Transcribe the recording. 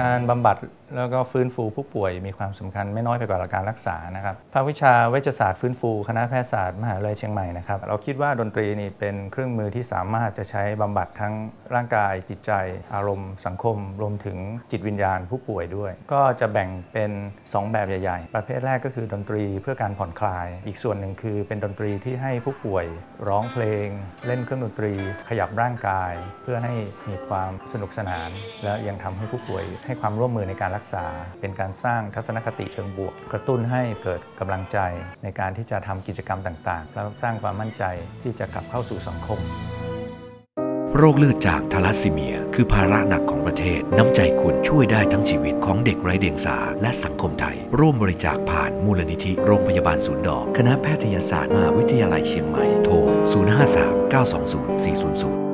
การบำบัดแล้วก็ฟื้นฟูผู้ป่วยมีความสำคัญไม่น้อยไปกว่าการรักษานะครับภาควิชาเวชศาสตร์ฟื้นฟูคณะแพทยศาสตร์มหาวิทยาลัยเชียงใหม่นะครับเราคิดว่าดนตรีนี่เป็นเครื่องมือที่สามารถจะใช้บำบัดทั้งร่างกายจิตใจ อารมณ์ สังคม รวมถึงจิตวิญญาณผู้ป่วยด้วย ก็จะแบ่งเป็น 2 แบบใหญ่ๆ ประเภทแรกก็คือดนตรีเพื่อการผ่อนคลาย อีกส่วนหนึ่งคือเป็นดนตรีที่ให้ผู้ป่วยร้องเพลง เล่นเครื่องดนตรี ขยับร่างกาย เพื่อให้มีความสนุกสนาน และยังทำให้ผู้ป่วยให้ความร่วมมือในการรักษา เป็นการสร้างทัศนคติเชิงบวก กระตุ้นให้เกิดกำลังใจในการที่จะทำกิจกรรมต่างๆ แล้วสร้างความมั่นใจที่จะกลับเข้าสู่สังคม โรคเลือดจางทาลัสซีเมีย คือภาระหนักของประเทศ น้ำใจคุณช่วยได้ทั้งชีวิตของเด็กไร้เดียงสาและสังคมไทย ร่วมบริจาคผ่านมูลนิธิโรงพยาบาลศูนย์ดอก คณะแพทยศาสตร์มหาวิทยาลัยเชียงใหม่ โทร 053 920 400